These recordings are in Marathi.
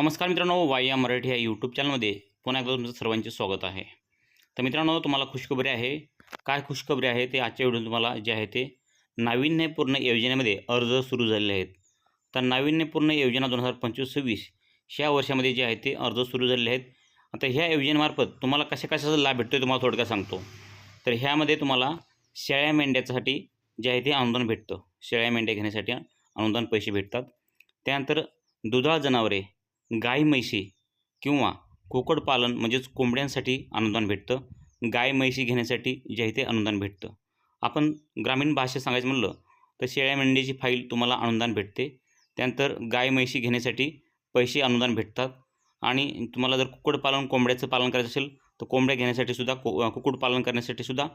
नमस्कार मित्रांनो वाया मराठी या यूट्यूब चॅनलमध्ये पुन्हा एकदा तुमचं सर्वांचे स्वागत आहे. तर मित्रांनो तुम्हाला खुशखबरी आहे. काय खुशखबरी आहे ते आजच्या व्हिडिओ तुम्हाला जे आहे ते नाविन्यपूर्ण योजनेमध्ये अर्ज सुरू झालेले आहेत. तर नाविन्यपूर्ण योजना दोन हजार पंचवीस सव्वीस ह्या वर्षामध्ये जे आहे ते अर्ज सुरू झालेले आहेत. आता ह्या योजनेमार्फत तुम्हाला कशा कशाचा लाभ भेटतो आहे तुम्हाला थोडक्यात सांगतो. तर ह्यामध्ये तुम्हाला शेळ्या मेंढ्यासाठी जे आहे ते अनुदान भेटतं. शेळ्या मेंढ्या घेण्यासाठी अनुदान पैसे भेटतात. त्यानंतर दुधाळ जनावरे गाय म्हैशी किंवा कुक्कुटपालन म्हणजेच कोंबड्यांसाठी अनुदान भेटतं. गाय म्हैशी घेण्यासाठी जे आहे ते अनुदान भेटतं. आपण ग्रामीण भाषेत सांगायचं म्हणलं तर शेळ्या मेंढीची फाईल तुम्हाला अनुदान भेटते. त्यानंतर गाय म्हैशी घेण्यासाठी पैसे अनुदान भेटतात. आणि तुम्हाला जर कुक्कुटपालन कोंबड्याचं पालन करायचं असेल तर कोंबड्या घेण्यासाठी सुद्धा को कुक्कुटपालन करण्यासाठी सुद्धा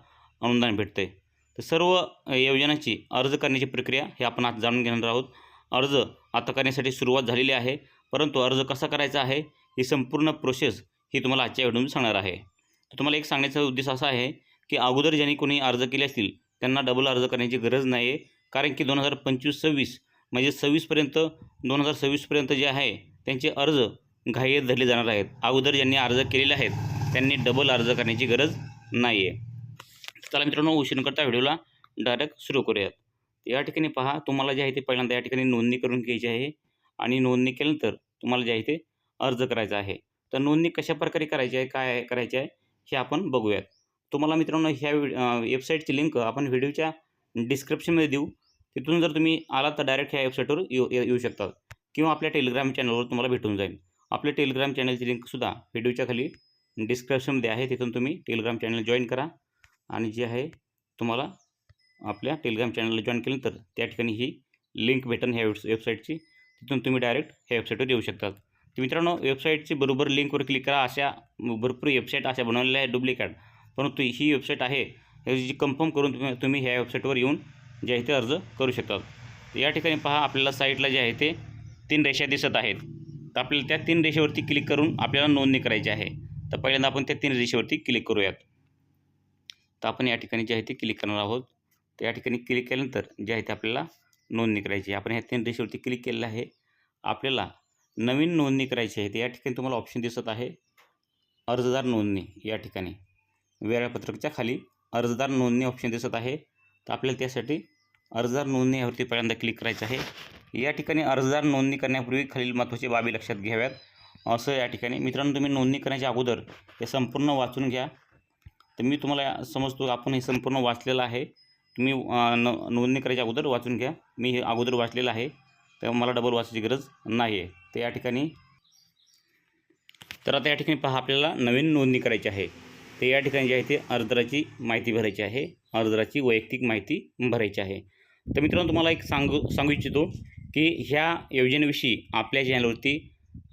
अनुदान भेटतं. आहे तर सर्व योजनांची अर्ज करण्याची प्रक्रिया हे आपण आज जाणून घेणार आहोत. अर्ज आता करण्यासाठी सुरुवात झालेली आहे. परंतु अर्ज कसा करायचा आहे? ही संपूर्ण प्रोसेस ही तुम्हाला आजच्या व्हिडिओमध्ये सांगणार आहे. तर तुम्हाला एक सांगण्याचा उद्देश असा आहे की अगोदर ज्यांनी कोणी अर्ज केले असतील त्यांना डबल अर्ज करण्याची गरज नाही आहे कारण की दोन हजार पंचवीस सव्वीस म्हणजे सव्वीसपर्यंत दोन हजार सव्वीसपर्यंत जे आहे त्यांचे अर्ज घाईत धरले जाणार आहेत. अगोदर ज्यांनी अर्ज केलेले आहेत त्यांनी डबल अर्ज करण्याची गरज नाही आहे चला मित्रांनो उशीर करता व्हिडिओला डायरेक्ट सुरू करूयात. या ठिकाणी पहा तुम्हाला जे आहे ते पहिल्यांदा या ठिकाणी नोंदणी करून घ्यायची आहे. आणि नोंदणी केल्यानंतर तुम्हाला जे आहे ते अर्ज करायचा आहे. तर नोंदणी कशा प्रकारे करायची आहे काय करायची आहे हे आपण बघूयात. तुम्हाला मित्रांनो ह्या वेबसाईटची लिंक आपण व्हिडिओच्या डिस्क्रिप्शनमध्ये देऊ. तिथून जर तुम्ही आलात तर डायरेक्ट ह्या वेबसाईटवर येऊ येऊ येऊ शकतात. किंवा आपल्या टेलिग्राम चॅनलवर तुम्हाला भेटून जाईल. आपल्या टेलिग्राम चॅनलची लिंकसुद्धा व्हिडिओच्या खाली डिस्क्रिप्शनमध्ये आहे. तिथून तुम्ही टेलिग्राम चॅनल जॉईन करा. आणि जे आहे तुम्हाला आपल्या टेलिग्राम चॅनलला जॉईन केल्यानंतर त्या ठिकाणी ही लिंक भेटेल ह्या वेब्स वेबसाईटची तिथून तुम्ही डायरेक्ट ह्या वेबसाईटवर येऊ शकतात. तर मित्रांनो वेबसाईटची बरोबर लिंकवर क्लिक करा. अशा भरपूर वेबसाईट अशा बनवलेल्या आहेत डुप्लिकेट परंतु ही वेबसाईट आहे जी कन्फर्म करून तुम्ही तुम्ही ह्या वेबसाईटवर येऊन जे आहे ते अर्ज करू शकतात. या ठिकाणी पहा आपल्याला साईटला जे आहे ते तीन रेषा दिसत आहेत. तर आपल्याला त्या तीन रेषेवरती क्लिक करून आपल्याला नोंदणी करायची आहे. तर पहिल्यांदा आपण त्या तीन रेषेवरती क्लिक करूयात. तर आपण या ठिकाणी जे आहे ते क्लिक करणार आहोत. तर या ठिकाणी क्लिक केल्यानंतर जे आहे ते आपल्याला नोंदणी करायची आहे. आपण ह्या तीन रेषेवरती क्लिक केलेलं आहे. आपल्याला नवीन नोंदणी करायची आहे. तर या ठिकाणी तुम्हाला ऑप्शन दिसत आहे अर्जदार नोंदणी. या ठिकाणी वेळापत्रकच्या खाली अर्जदार नोंदणी ऑप्शन दिसत आहे. तर आपल्याला त्यासाठी अर्जदार नोंदणी यावरती पहिल्यांदा क्लिक करायचं आहे. या ठिकाणी अर्जदार नोंदणी करण्यापूर्वी खालील महत्त्वाची बाबी लक्षात घ्याव्यात. असं या ठिकाणी मित्रांनो तुम्ही नोंदणी करण्याच्या अगोदर हे संपूर्ण वाचून घ्या. तर मी तुम्हाला समजतो आपण हे संपूर्ण वाचलेलं आहे. तुम्ही न नोंदणी करायच्या अगोदर वाचून घ्या. मी हे अगोदर वाचलेलं आहे तर मला डबल वाचायची गरज नाही आहे तर या ठिकाणी तर आता या ठिकाणी पहा आपल्याला नवीन नोंदणी करायची आहे. तर या ठिकाणी जे आहे ते अर्जदाराची माहिती भरायची आहे. अर्जदाराची वैयक्तिक माहिती भरायची आहे. तर मित्रांनो तुम्हाला एक सांगू सांगू इच्छितो की ह्या योजनेविषयी आपल्या चॅनलवरती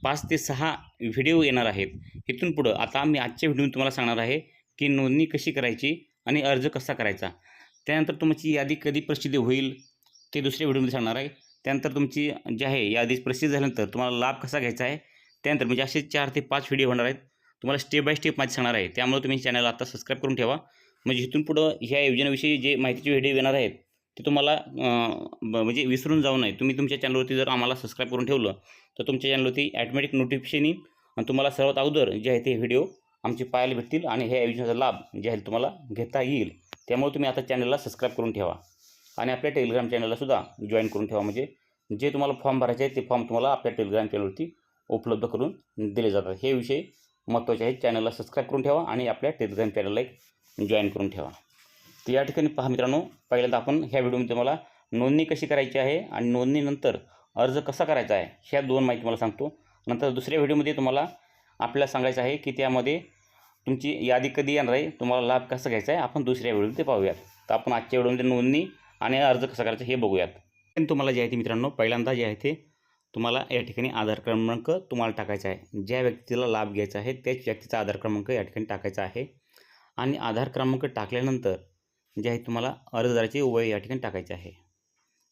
पाच ते सहा व्हिडिओ येणार आहेत. इथून पुढं आता मी आजच्या व्हिडिओ तुम्हाला सांगणार आहे की नोंदणी कशी करायची आणि अर्ज कसा करायचा. त्यानंतर तुमची यादी कधी प्रसिद्ध होईल ते दुसऱ्या व्हिडिओमध्ये सांगणार आहे. त्यानंतर तुमची जी आहे यादी प्रसिद्ध झाल्यानंतर तुम्हाला लाभ कसा घ्यायचा आहे त्यानंतर म्हणजे असे चार ते पाच व्हिडिओ होणार आहेत. तुम्हाला स्टेप बाय स्टेप माहिती सांगणार आहे. त्यामुळे तुम्ही चॅनल आता सबस्क्राईब करून ठेवा. म्हणजे इथून पुढं ह्या योजनेविषयी जे माहितीचे व्हिडिओ येणार आहेत ते तुम्हाला ब- म्हणजे विसरून जाऊ नये. तुम्ही तुमच्या चॅनलवरती जर आम्हाला सबस्क्राईब करून ठेवलं तर तुमच्या चॅनलवरती ॲटोमॅटिक नोटिफिकेशन येईल आणि तुम्हाला सर्वात अगोदर जे आहे ते व्हिडिओ आमचे पाहायला भेटतील आणि ह्या योजनेचा लाभ जे आहे तुम्हाला घेता येईल. त्यामुळे तुम्ही आता चॅनलला सबस्क्राईब करून ठेवा. आणि आपल्या टेलिग्राम चॅनललासुद्धा जॉईन करून ठेवा. म्हणजे जे तुम्हाला फॉर्म भरायचे आहेत ते फॉर्म तुम्हाला आपल्या टेलिग्राम चॅनलवरती उपलब्ध करून दिले जातात. हे विषय महत्त्वाचे आहेत. चॅनलला सबस्क्राईब करून ठेवा आणि आपल्या टेलिग्राम चॅनलला एक जॉईन करून ठेवा. तर या ठिकाणी पहा मित्रांनो पहिल्यांदा आपण ह्या व्हिडिओमध्ये मला नोंदणी कशी करायची आहे आणि नोंदणीनंतर अर्ज कसा करायचा आहे ह्या दोन माहिती मला सांगतो. नंतर दुसऱ्या व्हिडिओमध्ये तुम्हाला आपल्याला सांगायचं आहे की त्यामध्ये तुमची यादी कधी येणार आहे? तुम्हाला लाभ कसा घ्यायचा आहे? आपण दुसऱ्या व्हिडिओमध्ये पाहूयात. तर आपण आजच्या वेळेमध्ये म्हणजे नोंदणी आणि अर्ज कसा करायचा हे बघूयात. पण तुम्हाला जे आहे ते मित्रांनो पहिल्यांदा जे आहे ते तुम्हाला या ठिकाणी आधार क्रमांक तुम्हाला टाकायचा आहे. ज्या व्यक्तीला लाभ घ्यायचा आहे त्याच व्यक्तीचा आधार क्रमांक या ठिकाणी टाकायचा आहे. आणि आधार क्रमांक टाकल्यानंतर जे आहे तुम्हाला अर्जदाराचे वय या ठिकाणी टाकायचे आहे.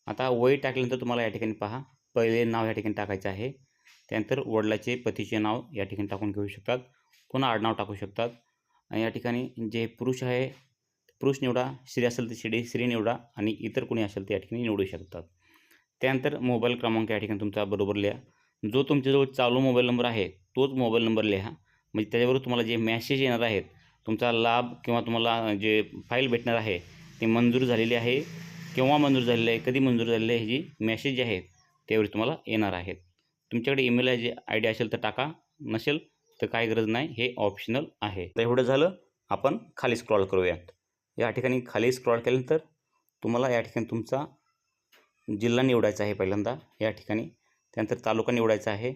आता वय टाकल्यानंतर तुम्हाला या ठिकाणी पहा पहिले नाव या ठिकाणी टाकायचं आहे. त्यानंतर वडिलाचे पतीचे नाव या ठिकाणी टाकून घेऊ शकतात. पुन्हा आडनाव टाकू शकतात. आणि या ठिकाणी जे पुरुष आहे पुरुष निवडा स्त्री असेल तर स्त्री स्त्री निवडा आणि इतर कोणी असेल ते या ठिकाणी निवडू शकतात. त्यानंतर मोबाईल क्रमांक या ठिकाणी तुमचा बरोबर लिहा. जो तुमच्याजवळ चालू मोबाईल नंबर आहे तोच मोबाईल नंबर लिहा. म्हणजे त्याच्यावर तुम्हाला जे मॅसेज येणार आहेत तुमचा लाभ किंवा तुम्हाला जे फाईल भेटणार आहे ती मंजूर झालेली आहे केव्हा मंजूर झालेली आहे कधी मंजूर झालेली आहे जी मॅसेज जे आहेत त्यावर तुम्हाला येणार आहेत. तुमच्याकडे ईमेल जे आय डी असेल तर टाका. नसेल तर काय गरज नाही हे ऑप्शनल आहे. तर एवढं झालं आपण खाली स्क्रॉल करूयात. या ठिकाणी खाली स्क्रॉल केल्यानंतर तुम्हाला या ठिकाणी तुमचा जिल्हा निवडायचा आहे पहिल्यांदा. या ठिकाणी त्यानंतर तालुका निवडायचा आहे.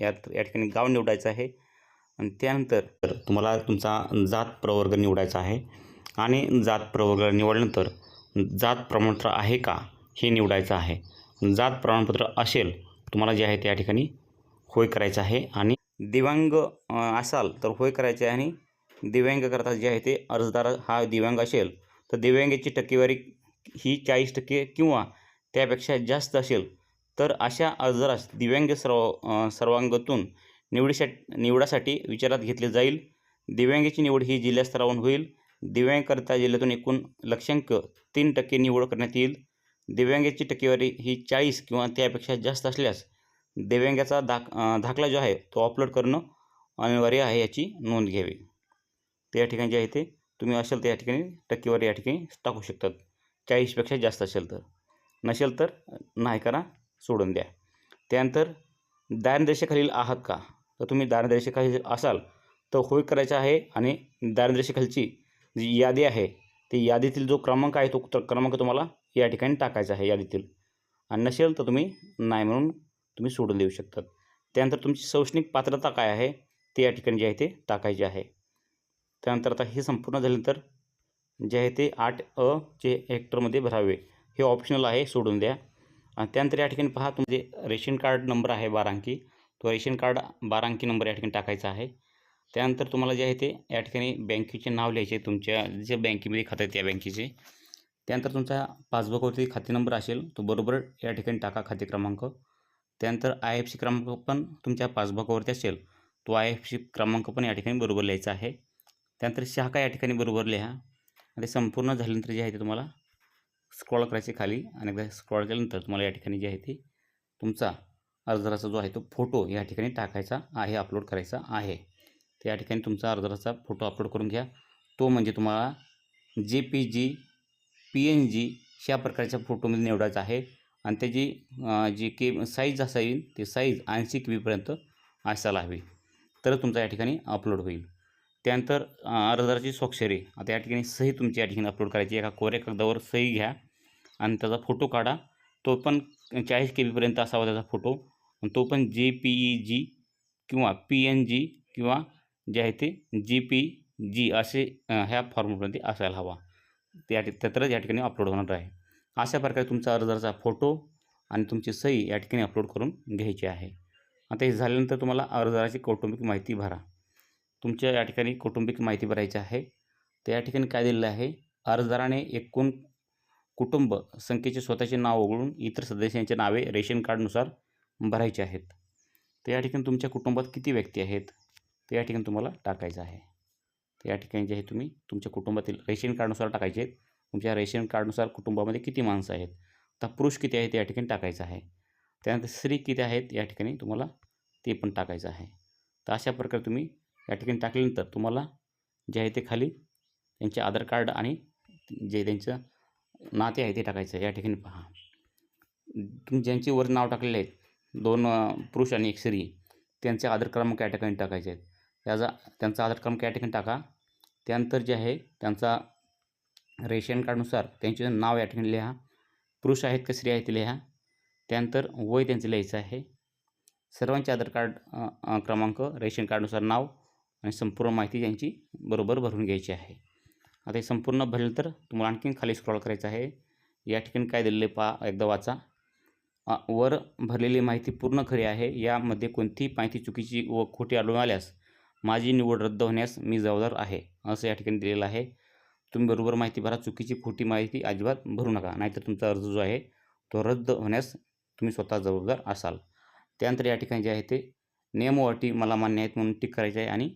यात या ठिकाणी गाव निवडायचं आहे. आणि त्यानंतर तुम्हाला तुमचा जात प्रवर्ग निवडायचा आहे. आणि जात प्रवर्ग निवडल्यानंतर जात प्रमाणपत्र आहे का हे निवडायचं आहे. जात प्रमाणपत्र असेल तुम्हाला जे आहे त्या ठिकाणी होय करायचं आहे. आणि दिव्यांग असाल तर होय करायचे आणि दिव्यांगकरता जे आहे ते अर्जदार हा दिव्यांग असेल तर दिव्यांगाची टक्केवारी ही चाळीस टक्के किंवा त्यापेक्षा जास्त असेल तर अशा अर्जदारास दिव्यांग सर्व सर्वांगतून सर्वांगातून निवडीसा निवडासाठी विचारात घेतले जाईल. दिव्यांगाची निवड ही जिल्हास्तरावरून होईल. दिव्यांगकरता जिल्ह्यातून एकूण लक्षांक तीन टक्के निवड करण्यात येईल. दिव्यांगाची टक्केवारी ही चाळीस किंवा त्यापेक्षा जास्त असल्यास दिव्यांगाचा दाख दाखला जो आहे तो अपलोड करणं अनिवार्य आहे याची नोंद घ्यावी. त्या ठिकाणी जे आहे ते तुम्ही असेल तर या ठिकाणी टक्केवारी या ठिकाणी टाकू शकतात. चाळीसपेक्षा जास्त असेल तर. नसेल तर नाही करा सोडून द्या. त्यानंतर दारिद्र्यरेषेखालील आहात का? तर तुम्ही दारिद्र्यरेषेखाली असाल तर होय करायचं आहे आणि दारिद्र्यरेषेखालची जी यादी आहे ती यादीतील जो क्रमांक आहे तो तो क्रमांक तुम्हाला या ठिकाणी टाकायचा आहे यादीतील. आणि नसेल तर तुम्ही नाही म्हणून तुम्ही सोडून देऊ शकतात. त्यानंतर तुमची शैक्षणिक पात्रता काय आहे? ते या ठिकाणी जे आहे ते टाकायचे आहे. त्यानंतर आता हे संपूर्ण झाल्यानंतर जे आहे ते आठ अ जे हेक्टरमध्ये भरावे. हे ऑप्शनल आहे सोडून द्या. आणि त्यानंतर या ठिकाणी पहा तुमचे रेशन कार्ड नंबर आहे बारा अंकी तो रेशन कार्ड बारा अंकी नंबर या ठिकाणी टाकायचा आहे. त्यानंतर तुम्हाला जे आहे ते या ठिकाणी बँकेचे नाव लिहायचे तुमच्या जे बँकेमध्ये खातं आहे त्या बँकेचे. त्यानंतर तुमचा पासबुकवरती खाते नंबर असेल तो बरोबर या ठिकाणी टाका खाते क्रमांक. त्यानंतर आय एफ सी क्रमांक पण तुमच्या पासबुकावरती असेल. तो आय एफ सी क्रमांक पण या ठिकाणी बरोबर लिहायचा आहे. त्यानंतर शाखा या ठिकाणी बरोबर लिहा. आणि ते संपूर्ण झाल्यानंतर जे आहे ते तुम्हाला स्क्रॉल करायचे खाली आणि एकदा स्क्रॉल केल्यानंतर तुम्हाला या ठिकाणी जे आहे ते तुमचा अर्जदाराचा जो आहे तो फोटो या ठिकाणी टाकायचा आहे अपलोड करायचा आहे. तर या ठिकाणी तुमचा अर्जदाराचा फोटो अपलोड करून घ्या. तो म्हणजे तुम्हाला J P G P N G ह्या प्रकारच्या फोटोमध्ये निवडायचा आहे. आणि त्याची जी के साईज असावी ते साईज ऐंशी के बीपर्यंत असायला हवी. तर तुमचा या ठिकाणी अपलोड होईल. त्यानंतर अर्जदाराची स्वाक्षरी आता या ठिकाणी सही तुमची या ठिकाणी अपलोड करायची. एका कोऱ्या कागदावर सही घ्या आणि त्याचा फोटो काढा. तो पण चाळीस के बीपर्यंत असावा त्याचा फोटो तो पण जे पी ई जी किंवा पी एन जी किंवा जे आहे ते जी पी जी असे ह्या फॉर्ममध्ये असायला हवा. त्या तर तरच या ठिकाणी अपलोड होणार आहे. अशा प्रकारे तुमचा अर्जाचा फोटो आणि तुमची सही या ठिकाणी अपलोड करून घ्यायची आहे. आता हे झाल्यानंतर तुम्हाला अर्जाची कौटुंबिक माहिती भरा. तुमच्या या ठिकाणी कौटुंबिक माहिती भरायची आहे. तर या ठिकाणी काय दिलेलं आहे? अर्जदाराने एकूण कुटुंब संख्येचे स्वतःचे नाव वगळून इतर सदस्यांचे नावे रेशन कार्डनुसार भरायचे आहेत. तर या ठिकाणी तुमच्या कुटुंबात किती व्यक्ती आहेत? तर या ठिकाणी तुम्हाला टाकायचं आहे. तर या ठिकाणी जे आहे तुम्ही तुमच्या कुटुंबातील रेशन कार्डनुसार टाकायचे आहेत. तुमच्या रेशन कार्डनुसार कुटुंबामध्ये किती माणसं आहेत? आता पुरुष किती आहेत या ठिकाणी टाकायचं आहे. त्यानंतर स्त्री किती आहेत या ठिकाणी तुम्हाला ते पण टाकायचं आहे. तर अशा प्रकारे तुम्ही या ठिकाणी टाकल्यानंतर तुम्हाला जे आहे ते खाली त्यांचे आधार कार्ड आणि जे त्यांचं नाते आहे ते टाकायचं आहे. या ठिकाणी पहा. तुम्ही ज्यांचे वर नाव टाकलेले आहेत दोन पुरुष आणि एक स्त्री त्यांचे आधार क्रमांक या ठिकाणी टाकायचे आहेत. त्याचा त्यांचा आधार क्रमांक या ठिकाणी टाका. त्यानंतर जे आहे त्यांचा रेशन कार्डनुसार त्यांचे नाव या ठिकाणी लिहा. पुरुष आहेत का स्त्री आहेत ते लिहा. त्यानंतर वय त्यांचं लिहायचं आहे. सर्वांचे आधार कार्ड क्रमांक रेशन कार्डनुसार नाव आणि संपूर्ण माहिती त्यांची बरोबर भरून घ्यायची आहे. आता हे संपूर्ण भरल्यानंतर तुम्हाला आणखीन खाली स्क्रॉल करायचं आहे. या ठिकाणी काय दिलेले पा एकदा वाचा. वर भरलेली माहिती पूर्ण खरी आहे. यामध्ये कोणतीही माहिती चुकीची व खोटी आढळून आल्यास माझी निवड रद्द होण्यास मी जबाबदार आहे असं या ठिकाणी दिलेलं आहे. तुम्ही बरोबर माहिती भरा. चुकीची खोटी माहिती अजिबात भरू नका. नाहीतर तुमचा अर्ज जो आहे तो रद्द होण्यास तुम्ही स्वतः जबाबदार असाल. त्यानंतर या ठिकाणी जे आहे ते नियम व अटी मला मान्य आहेत म्हणून टिक करायचे आहे आणि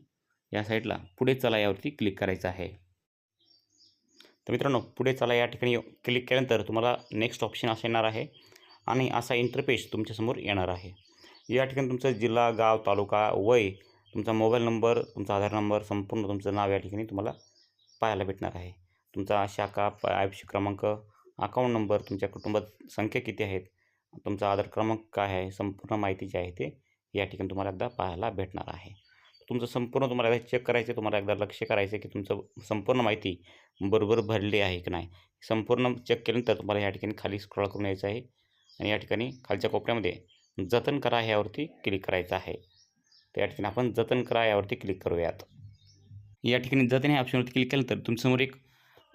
या साईडला पुढे चला यावरती क्लिक करायचं आहे. तर मित्रांनो पुढे चला या ठिकाणी क्लिक केल्यानंतर तुम्हाला नेक्स्ट ऑप्शन असं येणार आहे आणि असा इंटरपेज तुमच्यासमोर येणार आहे. या ठिकाणी तुमचा जिल्हा गाव तालुका वय तुमचा मोबाईल नंबर तुमचा आधार नंबर संपूर्ण तुमचं नाव या ठिकाणी तुम्हाला पाहायला भेटणार आहे. तुमचा शाखा आयुष्य क्रमांक अकाउंट नंबर तुमच्या कुटुंबात संख्या किती आहेत तुमचा आधार क्रमांक काय आहे संपूर्ण माहिती जी आहे ते या ठिकाणी तुम्हाला एकदा पाहायला भेटणार आहे. तुमचं संपूर्ण तुम्हाला एकदा चेक करायचं तुम्हाला एकदा लक्ष करायचं की तुमचं संपूर्ण माहिती बरोबर भरली आहे की नाही. संपूर्ण चेक केल्यानंतर तुम्हाला या ठिकाणी खाली स्क्रॉल करून यायचं आहे आणि या ठिकाणी खालच्या कोपऱ्यामध्ये जतन करा ह्यावरती क्लिक करायचं आहे. तर या ठिकाणी आपण जतन करा यावरती क्लिक करूयात. या ठिकाणी जतन नाही ऑप्शनवरती क्लिक केलं तर तुमच्यासमोर एक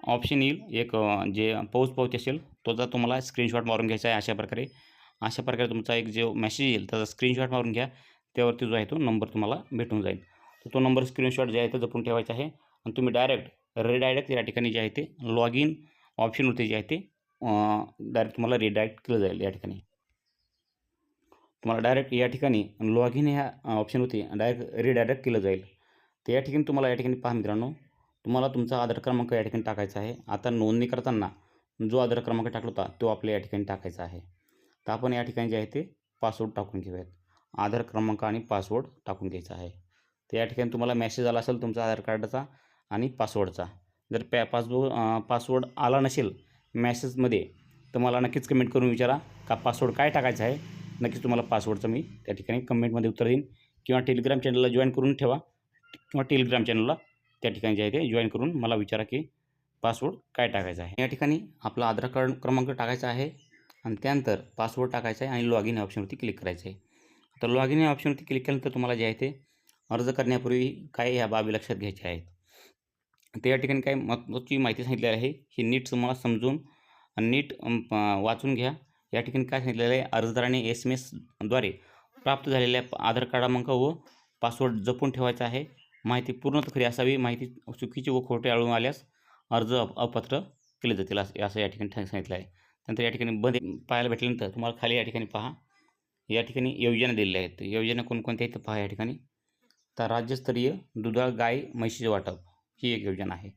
ऑप्शन येईल. एक जे पाऊस पावती असेल तो जर तुम्हाला स्क्रीनशॉट मारून घ्यायचा आहे अशा प्रकारे. अशा प्रकारे तुमचा एक जो मेसेज येईल त्याचा स्क्रीनशॉट मारून घ्या. त्यावरती जो आहे तो नंबर तुम्हाला भेटून जाईल. तर तो नंबर स्क्रीनशॉट जे आहे तो जपून ठेवायचा आहे. आणि तुम्ही डायरेक्ट रिडायरेक्ट या ठिकाणी जे आहे ते लॉग इन ऑप्शनवरती जे आहे ते डायरेक्ट तुम्हाला रिडायरेक्ट केलं जाईल या ठिकाणी. तुम्हाला डायरेक्ट या ठिकाणी लॉग इन ह्या ऑप्शनवरती डायरेक्ट रिडायरेक्ट केलं जाईल. तर या ठिकाणी तुम्हाला या ठिकाणी पहा मित्रांनो तुम्हाला तुमचा आधार क्रमांक या ठिकाणी टाकायचा आहे. आता नोंदणी करताना जो आधार क्रमांक टाकला होता तो आपल्या या ठिकाणी टाकायचा आहे. तर आपण या ठिकाणी जे आहे ते पासवर्ड टाकून घेऊयात. आधार क्रमांक आणि पासवर्ड टाकून घ्यायचा आहे. तर या ठिकाणी तुम्हाला मेसेज आला असेल तुमचा आधार कार्डचा आणि पासवर्डचा जर पॅ पासबुक पासवर्ड आला नसेल मेसेजमध्ये तर मला नक्कीच कमेंट करून विचारा का पासवर्ड काय टाकायचा आहे. नक्कीच तुम्हाला पासवर्डचं मी त्या ठिकाणी कमेंटमध्ये उत्तर देईन. किंवा टेलिग्राम चॅनलला जॉईन करून ठेवा. किंवा टेलिग्राम चॅनलला त्या ठिकाणी जे आहे ते जॉईन करून मला विचारा की पासवर्ड काय टाकायचा आहे. या ठिकाणी आपला आधार कार्ड क्रमांक टाकायचा आहे आणि त्यानंतर पासवर्ड टाकायचा आहे आणि लॉग इन या ऑप्शनवरती क्लिक करायचं आहे. तर लॉग इन या ऑप्शनवरती क्लिक केल्यानंतर तुम्हाला जे आहे ते अर्ज करण्यापूर्वी काय ह्या बाबी लक्षात घ्यायच्या आहेत. तर या ठिकाणी काय महत्त्वाची माहिती सांगितलेली आहे. ही नीट तुम्हाला समजून नीट वाचून घ्या. या ठिकाणी काय सांगितलेलं आहे? अर्जदाराने एस एम एसद्वारे प्राप्त झालेल्या आधार क्रमांक व पासवर्ड जपून ठेवायचा आहे. माहिती पूर्ण खरी असावी. माहिती चुकीची व खोटे आढळून आल्यास अर्ज अप- अपात्र केले जातील असं असं या ठिकाणी सांगितलं आहे. नंतर या ठिकाणी बंद पाहायला भेटल्यानंतर तुम्हाला खाली या ठिकाणी पहा. या ठिकाणी योजना दिलेल्या आहेत. योजना कोणकोणत्या आहेत पहा या ठिकाणी. तर राज्यस्तरीय दुधाळ गाय म्हशीचे वाटप ही एक योजना आहे.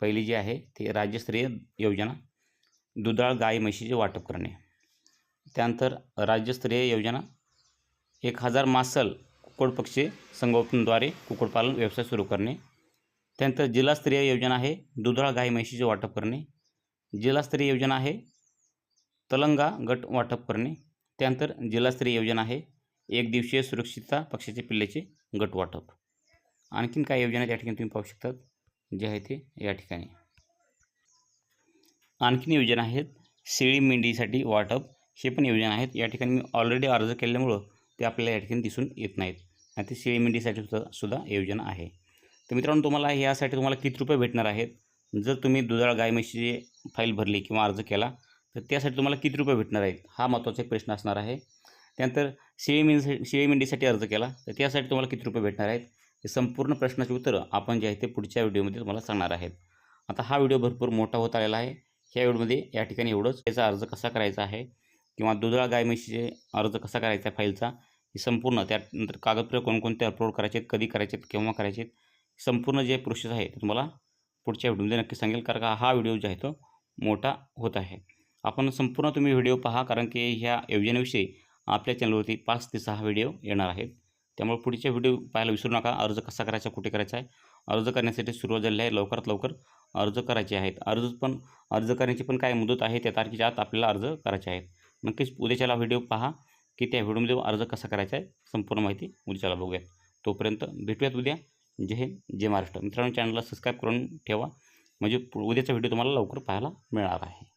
पहिली जी आहे ती राज्यस्तरीय योजना दुधाळ गाय म्हशीचे वाटप करणे. त्यानंतर राज्यस्तरीय योजना एक हजार मासल कुक्कुटपक्षी संगोपनद्वारे कुक्कुटपालन व्यवसाय सुरू करणे. त्यानंतर जिल्हास्तरीय योजना आहे दुधाळ गाय म्हशीचे वाटप करणे. जिल्हास्तरीय योजना आहे तलंगा गट वाटप करणे. त्यानंतर जिल्हास्तरीय योजना आहे एक दिवसीय सुरक्षितता पक्षाचे पिल्लेचे गट वाटप. आणखीन काय योजना त्या या ठिकाणी तुम्ही पाहू शकतात जे आहे ते या ठिकाणी. आणखीन योजना आहेत शेळी मेंढीसाठी वाटप हे पण योजना आहेत. या ठिकाणी मी ऑलरेडी अर्ज केल्यामुळं ते आपल्याला या ठिकाणी दिसून येत नाहीत. आणि ते शेळी मेंढीसाठी सुद्धा सुद्धा योजना आहे. तर मित्रांनो तुम्हाला यासाठी तुम्हाला किती रुपये भेटणार आहेत? जर तुम्ही दुधाळ गाय म्हशीची फाईल भरली किंवा अर्ज केला तर त्यासाठी तुम्हाला किती रुपये भेटणार आहेत? हा महत्त्वाचा एक प्रश्न असणार आहे. त्यानंतर शेळी मेंढी शेळी मेंढीसाठी अर्ज केला तर त्यासाठी तुम्हाला किती रुपये भेटणार आहेत? हे संपूर्ण प्रश्नाची उत्तरं आपण जे आहे ते पुढच्या व्हिडिओमध्ये तुम्हाला सांगणार आहेत. आता हा व्हिडिओ भरपूर मोठा होत आलेला आहे. ह्या व्हिडिओमध्ये या ठिकाणी एवढंच. याचा अर्ज कसा करायचा आहे? किंवा दुधाळा गाय म्हशीचे अर्ज कसा करायचा आहे फाईलचा हे संपूर्ण त्यानंतर कागदपत्र कोणकोणते अपलोड करायचे आहेत कधी करायचे आहेत केव्हा करायचे आहेत संपूर्ण जे प्रोसेस आहे ते तुम्हाला पुढच्या व्हिडिओमध्ये नक्की सांगेल कारण का हा व्हिडिओ जो आहे तो मोठा होत आहे. आपण संपूर्ण तुम्ही व्हिडिओ पहा कारण की ह्या योजनेविषयी आपल्या चॅनलवरती पाच ते सहा व्हिडिओ येणार आहेत. त्यामुळे पुढचे व्हिडिओ पाहायला विसरू नका अर्ज कसा करायचा कुठे करायचा आहे अर्ज करण्यासाठी सुरुवात झालेली आहे लवकरात लवकर अर्ज करायचे आहेत. अर्ज पण अर्ज करण्याची पण काय मुदत आहे त्या तारखेच्या आत आपल्याला अर्ज करायचे आहेत. नक्कीच उद्याच्याला व्हिडिओ पहा की त्या व्हिडिओमध्ये अर्ज कसा करायचा आहे संपूर्ण माहिती उद्याच्याला बघूयात तोपर्यंत भेटूयात उद्या. जय हिंद जय महाराष्ट्र. मित्रांनो चॅनलला सबस्क्राईब करून ठेवा. म्हणजे पु- उद्याचा व्हिडिओ तुम्हाला लवकर पाहायला मिळणार आहे.